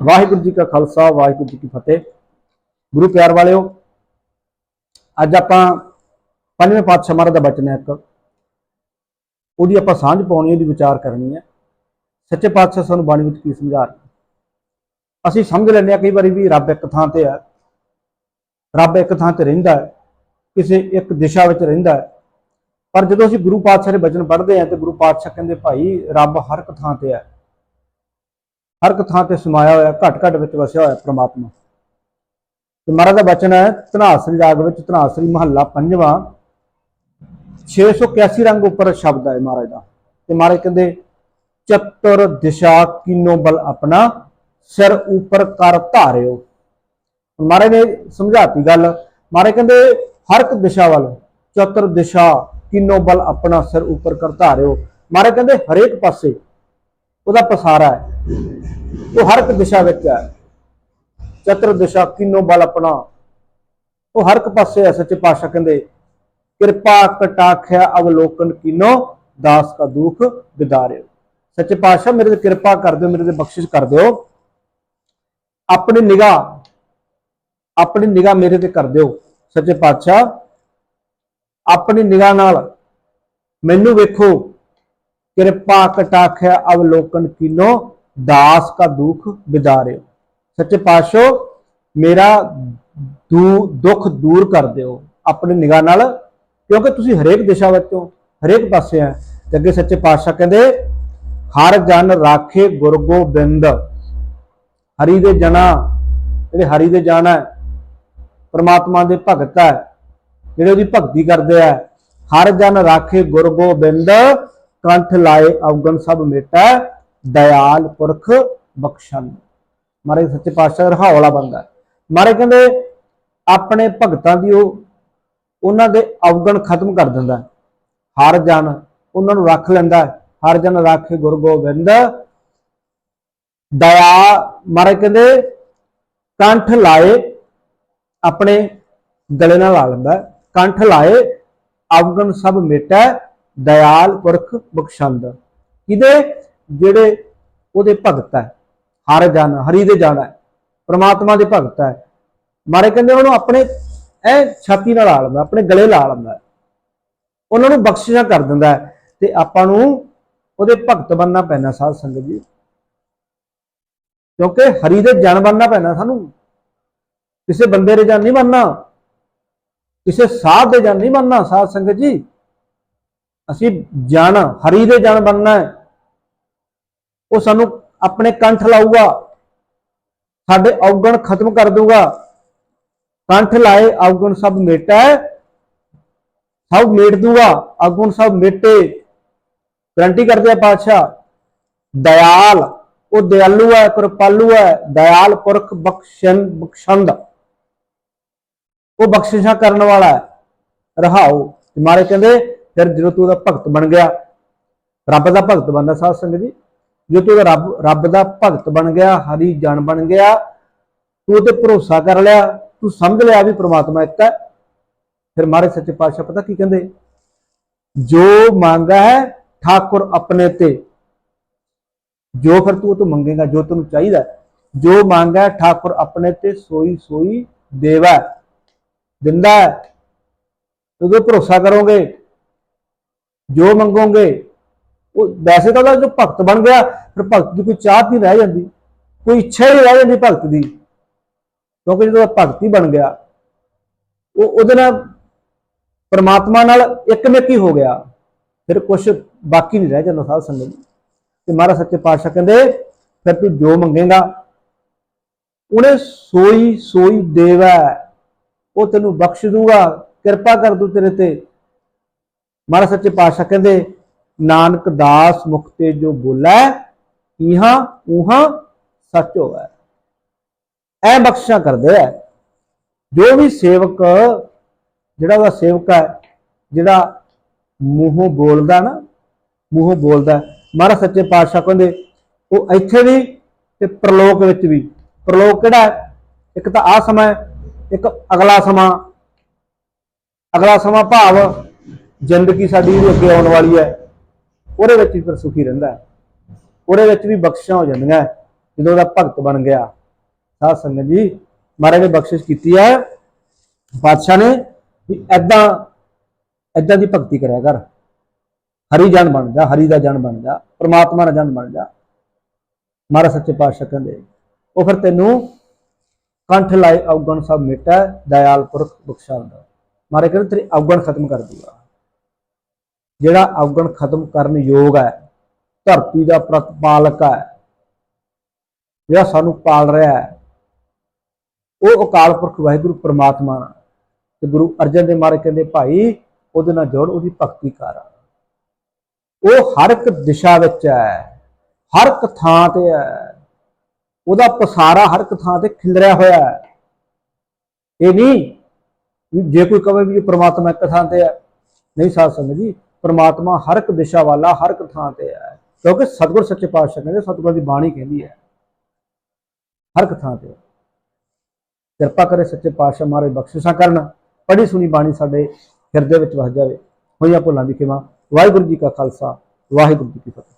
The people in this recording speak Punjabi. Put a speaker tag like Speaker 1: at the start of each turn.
Speaker 1: ਵਾਹਿਗੁਰੂ ਜੀ ਕਾ ਖਾਲਸਾ, ਵਾਹਿਗੁਰੂ ਜੀ ਕੀ ਫਤਿਹ। ਗੁਰੂ ਪਿਆਰ ਵਾਲਿਓ, ਅੱਜ ਆਪਾਂ ਪੰਜਵੇਂ ਪਾਤਸ਼ਾਹ ਮਹਾਰਾਜ ਦਾ ਬਚਨ ਹੈ ਇੱਕ। ਉਹਦੀ ਆਪਾਂ ਸਾਂਝ ਪਾਉਣੀ, ਉਹਦੀ ਵਿਚਾਰ ਕਰਨੀ ਹੈ। ਸੱਚੇ ਪਾਤਸ਼ਾਹ ਸਾਨੂੰ ਬਾਣੀ ਵਿੱਚ ਕੀ ਸਮਝਾ ਰਹੇ ਅਸੀਂ ਸਮਝ ਲੈਂਦੇ ਹਾਂ ਕਈ ਵਾਰੀ ਵੀ ਰੱਬ ਇੱਕ ਥਾਂ ਤੇ ਹੈ। ਰੱਬ ਇੱਕ ਥਾਂ ਤੇ ਰਹਿੰਦਾ ਹੈ, ਕਿਸੇ ਇੱਕ ਦਿਸ਼ਾ ਵਿੱਚ ਰਹਿੰਦਾ ਹੈ। ਪਰ ਜਦੋਂ ਅਸੀਂ ਗੁਰੂ ਪਾਤਸ਼ਾਹ ਦੇ ਬਚਨ ਪੜ੍ਹਦੇ ਹਾਂ ਤੇ ਗੁਰੂ ਪਾਤਸ਼ਾਹ ਕਹਿੰਦੇ, ਭਾਈ, ਰੱਬ ਹਰ ਇੱਕ ਥਾਂ ਤੇ ਹੈ। ਹਰ ਇੱਕ ਥਾਂ ਤੇ ਸਮਾਇਆ ਹੋਇਆ, ਘਟ ਘਟ ਵਿੱਚ ਵਸਿਆ ਹੋਇਆ ਪ੍ਰਮਾਤਮਾ। ਤੇ ਮਹਾਰਾਜ ਦਾ ਬਚਨ ਹੈ ਧਨਾਸਰੀ ਰਾਗ ਵਿੱਚ ਧਨਾਸਰੀ ਮਹੱਲਾ ਪੰਜਵਾਂ। 681 ਰੰਗ ਉੱਪਰ ਸ਼ਬਦ ਹੈ ਮਹਾਰਾਜ ਦਾ। ਤੇ ਮਹਾਰਾਜ ਕਹਿੰਦੇ, ਚਤੁਰ ਦਿਸ਼ਾ ਕੀਨੋ ਬਲ ਆਪਣਾ, ਸਿਰ ਉੱਪਰ ਕਰ ਧਾਰਿਓ। ਮਹਾਰਾਜ ਨੇ ਸਮਝਾਤੀ ਗੱਲ। ਮਹਾਰਾਜ ਕਹਿੰਦੇ, ਹਰ ਇੱਕ ਦਿਸ਼ਾ ਵੱਲ ਚਤੁਰ ਦਿਸ਼ਾ ਕੀਨੋ ਬਲ ਆਪਣਾ ਸਿਰ ਉੱਪਰ ਕਰ ਧਾਰਿਓ। ਮਹਾਰਾਜ ਕਹਿੰਦੇ, ਹਰੇਕ ਪਾਸੇ ਉਹਦਾ ਪਸਾਰਾ ਹੈ। ਉਹ ਹਰ ਇੱਕ ਦਿਸ਼ਾ ਵਿੱਚ ਹੈ। ਚਤੁਰ ਦਿਸ਼ਾ ਕਿਨੋ ਬਲ ਆਪਣਾ। ਉਹ ਹਰ ਇੱਕ ਪਾਸੇ ਹੈ ਸੱਚੇ ਪਾਤਸ਼ਾਹ ਕਹਿੰਦੇ, ਕਿਰਪਾ ਕਟਾਖਿਆ ਅਵਲੋਕਨ ਕਿਨੋ, ਦਾਸ ਕਾ ਦੁਖ ਵਿਦਾਰਿਓ ਸੱਚੇ ਪਾਤਸ਼ਾਹ, ਮੇਰੇ ਤੇ ਕਿਰਪਾ ਕਰ ਦਿਓ, ਮੇਰੇ ਤੇ ਬਖਸ਼ਿਸ਼ ਕਰ ਦਿਓ। ਆਪਣੀ ਨਿਗਾਹ ਆਪਣੀ ਨਿਗਾਹ ਮੇਰੇ ਤੇ ਕਰ ਦਿਓ, ਸੱਚੇ ਪਾਤਸ਼ਾਹ। ਆਪਣੀ ਨਿਗਾਹ ਨਾਲ ਮੈਨੂੰ ਵੇਖੋ। ਕਿਰਪਾ ਕਟਾਖਿਆ ਅਵਲੋਕਨ ਕਿਨੋ ਦਾਸ ਕਾ ਦੁਖ ਵਿਦਾਰਿਓ ਸੱਚੇ ਪਾਤਸ਼ਾਹ, ਮੇਰਾ ਦੂ, ਦੁੱਖ ਦੂਰ ਕਰ ਦਿਓ ਆਪਣੀ ਨਿਗਾਹ ਨਾਲ, ਕਿਉਂਕਿ ਤੁਸੀਂ ਹਰੇਕ ਦਿਸ਼ਾ ਵਿੱਚੋਂ ਹਰੇਕ ਪਾਸੇ ਆ। ਤੇ ਅੱਗੇ ਸੱਚੇ ਪਾਤਸ਼ਾਹ ਕਹਿੰਦੇ, ਹਰ ਜਨ ਰਾਖੇ ਗੁਰ ਗੋਬਿੰਦ। ਹਰੀ ਦੇ ਜਨਾ, ਜਿਹੜੇ ਹਰੀ ਦੇ ਜਨ ਹੈ, ਪਰਮਾਤਮਾ ਦੇ ਭਗਤ ਹੈ, ਜਿਹੜੇ ਉਹਦੀ ਭਗਤੀ ਕਰਦੇ ਆ, ਹਰ ਜਨ ਰਾਖੇ ਗੁਰ ਗੋਬਿੰਦ, ਕੰਠ ਲਾਏ ਅਵਗਨ ਸਭ ਮੇਟਾ। ਦਇਆਲ ਪੁਰਖ ਬਖਸ਼ਨ ਮਹਾਰਾਜ ਸੱਚੇ ਪਾਤਸ਼ਾਹ ਰਹਾਉ ਵਾਲਾ ਬੰਦਾ ਮਾਰੇ ਕਹਿੰਦੇ ਆਪਣੇ ਭਗਤਾਂ ਦੀ ਉਹ, ਉਹਨਾਂ ਦੇ ਅਵਗਣ ਖਤਮ ਕਰ ਦਿੰਦਾ ਹਰ ਜਨ ਉਹਨਾਂ ਨੂੰ ਰੱਖ ਲੈਂਦਾ ਹਰ ਜਨ ਰਾਖੇ ਗੁਰੂ ਗੋਬਿੰਦ ਦਇਆ, ਮਾਰੇ ਕਹਿੰਦੇ ਕੰਠ ਲਾਏ ਆਪਣੇ ਗਲੇ ਨਾਲ ਲਾ ਲੈਂਦਾ ਕੰਠ ਲਾਏ, ਅਵਗਣ ਸਭ ਮਿਟੈ ਦਇਆਲ ਪੁਰਖ ਬਖਸ਼ੰਦ। ਕਿਹਦੇ? ਜਿਹੜੇ ਉਹਦੇ ਭਗਤ ਹੈ, ਹਰ ਜਨ ਹਰੀ ਦੇ ਜਨ ਹੈ, ਪ੍ਰਮਾਤਮਾ ਦੇ ਭਗਤ ਹੈ। ਮਾਰੇ ਕਹਿੰਦੇ ਉਹਨੂੰ ਆਪਣੇ ਐ ਛਾਤੀ ਨਾਲ ਲਾ ਲੈਂਦਾ ਆਪਣੇ ਗਲੇ ਲਾ ਲੈਂਦਾ ਉਹਨਾਂ ਨੂੰ ਬਖਸ਼ਿਸ਼ਾਂ ਕਰ ਦਿੰਦਾ ਤੇ ਆਪਾਂ ਨੂੰ ਉਹਦੇ ਭਗਤ ਬਣਨਾ ਪੈਣਾ ਸਾਧ ਸੰਗਤ ਜੀ। ਕਿਉਂਕਿ ਹਰੀ ਦੇ ਜਨ ਬਣਨਾ ਪੈਣਾ ਸਾਨੂੰ। ਕਿਸੇ ਬੰਦੇ ਦੇ ਜਨ ਨਹੀਂ ਬਣਨਾ। ਕਿਸੇ ਸਾਧ ਦੇ ਜਨ ਨਹੀਂ ਬਣਨਾ ਸਾਧ ਸੰਗਤ ਜੀ। ਅਸੀਂ ਜਨ, ਹਰੀ ਦੇ ਜਨ ਬਣਨਾ ਹੈ। ਉਹ ਸਾਨੂੰ ਆਪਣੇ ਕੰਠ ਲਾਊਗਾ। ਸਾਡੇ ਔਗਣ ਖਤਮ ਕਰ ਦੂਗਾ ਕੰਠ ਲਾਏ, ਔਗਣ ਸਭ ਮੇਟਾ। ਸਭ ਮੇਟ ਦੂਗਾ ਔਗਣ ਸਭ ਮੇਟੇ। ਗਰੰਟੀ ਕਰਦੇ ਆ ਪਾਤਸ਼ਾਹ। ਦਇਆਲ ਉਹ ਦਿਆਲੂ ਹੈ, ਕਿਰਪਾਲੂ ਹੈ। ਦਇਆਲ ਪੁਰਖ ਬਖਸ਼ਨ ਬਖਸ਼ੰਦ। ਉਹ ਬਖਸ਼ਿਸ਼ਾਂ ਕਰਨ ਵਾਲਾ ਹੈ। ਰਹਾਉ ਤੇ ਮਾਰੇ ਕਹਿੰਦੇ, ਫਿਰ ਜਦੋਂ ਤੂੰ ਉਹਦਾ ਭਗਤ ਬਣ ਗਿਆ, ਰੱਬ ਦਾ ਭਗਤ ਬਣਦਾ ਸਾਧ ਸੰਗਤ ਜੀ। ਜੋ ਤੂੰ ਰੱਬ ਰੱਬ ਦਾ ਭਗਤ ਬਣ ਗਿਆ, ਹਰੀ ਜਨ ਬਣ ਗਿਆ, ਤੂੰ ਤੇ ਭਰੋਸਾ ਕਰ ਲਿਆ, ਤੂੰ ਸਮਝ ਲਿਆ ਵੀ ਪ੍ਰਮਾਤਮਾ ਇੱਕ ਹੈ, ਫਿਰ ਮਹਾਰਾਜ ਸੱਚੇ ਪਾਤਸ਼ਾਹ ਪਤਾ ਕੀ ਕਹਿੰਦੇ? ਜੋ ਮੰਗਦਾ ਹੈ, ਠਾਕੁਰ ਆਪਣੇ ਤੇ। ਜੋ ਫਿਰ ਤੂੰ ਉਹ ਤੋਂ ਮੰਗੇਗਾ, ਜੋ ਤੈਨੂੰ ਚਾਹੀਦਾ ਜੋ ਮੰਗਾ ਹੈ, ਠਾਕੁਰ ਆਪਣੇ ਤੇ ਸੋਈ ਸੋਈ ਦੇਵਾ ਦਿੰਦਾ ਤੂੰ ਭਰੋਸਾ ਕਰੋਗੇ, ਜੋ ਮੰਗੋਗੇ ਉਹ ਵੈਸੇ ਤਾਂ ਉਹਦਾ ਜੋ ਭਗਤ ਬਣ ਗਿਆ, ਫਿਰ ਭਗਤ ਦੀ ਕੋਈ ਚਾਹਤ ਨਹੀਂ ਰਹਿ ਜਾਂਦੀ, ਕੋਈ ਇੱਛਾ ਹੀ ਨਹੀਂ ਰਹਿ ਜਾਂਦੀ ਭਗਤ ਦੀ। ਕਿਉਂਕਿ ਜਦੋਂ ਉਹ ਭਗਤੀ ਬਣ ਗਿਆ, ਉਹ ਉਹਦੇ ਨਾਲ ਪਰਮਾਤਮਾ ਨਾਲ ਇੱਕਮਿੱਕੀ ਹੋ ਗਿਆ। ਫਿਰ ਕੁਝ ਬਾਕੀ ਨਹੀਂ ਰਹਿ ਜਾਂਦਾ ਸਾਧ ਸੰਗਤ ਜੀ ਤੇ ਮਹਾਰਾਜ ਸੱਚੇ ਪਾਤਸ਼ਾਹ ਕਹਿੰਦੇ, ਫਿਰ ਤੂੰ ਜੋ ਮੰਗੇਗਾ, ਉਹਨੇ ਸੋਈ ਸੋਈ ਦੇਵਾ ਉਹ ਤੈਨੂੰ ਬਖਸ਼ ਦੂਗਾ, ਕਿਰਪਾ ਕਰ ਦੂ ਤੇਰੇ ਤੇ। ਮਹਾਰਾਜ ਸੱਚੇ ਪਾਤਸ਼ਾਹ ਕਹਿੰਦੇ ਨਾਨਕ ਦਾਸ ਮੁਖ ਤੇ ਜੋ ਬੋਲੇ ਇਹਾਂ ਉਹਾਂ ਸੱਚ ਹੋਵੇ। ਐ ਬਖਸ਼ਿਸ਼ਾਂ ਕਰਦੇ ਆ ਜੋ ਵੀ ਸੇਵਕ ਜਿਹੜਾ ਉਹਦਾ ਸੇਵਕ ਹੈ ਜਿਹੜਾ ਮੂੰਹੋਂ ਬੋਲਦਾ ਨਾ ਮੂੰਹੋਂ ਬੋਲਦਾ ਮਹਾਰਾਜ ਸੱਚੇ ਪਾਤਸ਼ਾਹ ਕਹਿੰਦੇ ਉਹ ਇੱਥੇ ਵੀ ਤੇ ਪ੍ਰਲੋਕ ਵਿੱਚ ਵੀ। ਪ੍ਰਲੋਕ ਕਿਹੜਾ ਹੈ? ਇੱਕ ਤਾਂ ਆ ਸਮਾਂ ਹੈ, ਇੱਕ ਅਗਲਾ ਸਮਾਂ। ਅਗਲਾ ਸਮਾਂ ਭਾਵ ਜ਼ਿੰਦਗੀ ਸਾਡੀ ਜਿਹੜੀ ਅੱਗੇ ਆਉਣ ਵਾਲੀ ਹੈ ਉਹਦੇ ਵਿੱਚ ਵੀ ਫਿਰ ਸੁਖੀ ਰਹਿੰਦਾ ਹੈ। ਉਹਦੇ ਵਿੱਚ ਵੀ ਬਖਸ਼ਿਸ਼ਾਂ ਹੋ ਜਾਂਦੀਆਂ ਜਦੋਂ ਉਹਦਾ ਭਗਤ ਬਣ ਗਿਆ। ਸਾਧ ਸੰਗਤ ਜੀ, ਮਹਾਰਾਜ ਨੇ ਬਖਸ਼ਿਸ਼ ਕੀਤੀ ਹੈ ਬਾਦਸ਼ਾਹ ਨੇ ਵੀ ਐਦਾਂ ਐਦਾਂ ਦੀ ਭਗਤੀ ਕਰਿਆ ਕਰ। ਹਰੀ ਜਨ ਬਣ ਜਾ, ਹਰੀ ਦਾ ਜਨ ਬਣ ਜਾ, ਪ੍ਰਮਾਤਮਾ ਦਾ ਜਨ ਬਣ ਜਾ। ਮਹਾਰਾਜ ਸੱਚੇ ਪਾਤਸ਼ਾਹ ਕਹਿੰਦੇ, ਉਹ ਫਿਰ ਤੈਨੂੰ ਕੰਠ ਲਾਏ ਔਗਣ ਸਭ ਮਿਟੈ, ਦਇਆਲ ਪੁਰਖ ਬਖਸ਼ਾਉਂਦਾ ਮਾਰੇ ਕਹਿੰਦੇ, ਤੇਰੀ ਔਗਣ ਖਤਮ ਕਰ ਦੂਗਾ। ਜਿਹੜਾ ਅਵਗਣ ਖਤਮ ਕਰਨ ਯੋਗ ਹੈ, ਧਰਤੀ ਦਾ ਪ੍ਰਤਪਾਲਕ ਹੈ, ਜਿਹੜਾ ਸਾਨੂੰ ਪਾਲ ਰਿਹਾ ਹੈ, ਉਹ ਅਕਾਲ ਪੁਰਖ ਵਾਹਿਗੁਰੂ ਪ੍ਰਮਾਤਮਾ ਤੇ ਗੁਰੂ ਅਰਜਨ ਦੇਵ ਮਹਾਰਾਜ ਕਹਿੰਦੇ, ਭਾਈ, ਉਹਦੇ ਨਾਲ ਜੋੜ, ਉਹਦੀ ਭਗਤੀ ਕਰ। ਉਹ ਹਰ ਇੱਕ ਦਿਸ਼ਾ ਵਿੱਚ ਹੈ, ਹਰ ਇੱਕ ਥਾਂ ਤੇ ਹੈ। ਉਹਦਾ ਪਸਾਰਾ ਹਰ ਇੱਕ ਥਾਂ ਤੇ ਖਿਲਰਿਆ ਹੋਇਆ ਹੈ। ਇਹ ਨਹੀਂ ਜੇ ਕੋਈ ਕਵੇ ਵੀ ਇਹ ਪ੍ਰਮਾਤਮਾ ਇੱਕ ਥਾਂ ਤੇ ਹੈ। ਨਹੀਂ ਸਾਧ ਸੰਗਤ ਜੀ ਪਰਮਾਤਮਾ ਹਰ ਇੱਕ ਦਿਸ਼ਾ ਵਾਲਾ ਹਰ ਇੱਕ ਥਾਂ ਤੇ ਹੈ। ਕਿਉਂਕਿ ਸਤਿਗੁਰ ਸੱਚੇ ਪਾਤਸ਼ਾਹ ਕਹਿੰਦੇ, ਸਤਿਗੁਰ ਦੀ ਬਾਣੀ ਕਹਿੰਦੀ ਹੈ, ਹਰ ਇੱਕ ਥਾਂ ਤੇ। ਕਿਰਪਾ ਕਰੇ ਸੱਚੇ ਪਾਤਸ਼ਾਹ ਮਾਰੇ ਬਖਸ਼ਿਸ਼ਾਂ ਕਰਨ। ਪੜੀ ਸੁਣੀ ਬਾਣੀ ਸਾਡੇ ਹਿਰਦੇ ਵਿੱਚ ਵਸ ਜਾਵੇ। ਹੋਈਆਂ ਭੁੱਲਾਂ ਦੀ ਖਿਮਾ। ਵਾਹਿਗੁਰੂ ਜੀ ਕਾ ਖਾਲਸਾ, ਵਾਹਿਗੁਰੂ ਜੀ ਕੀ ਫਤਿਹ।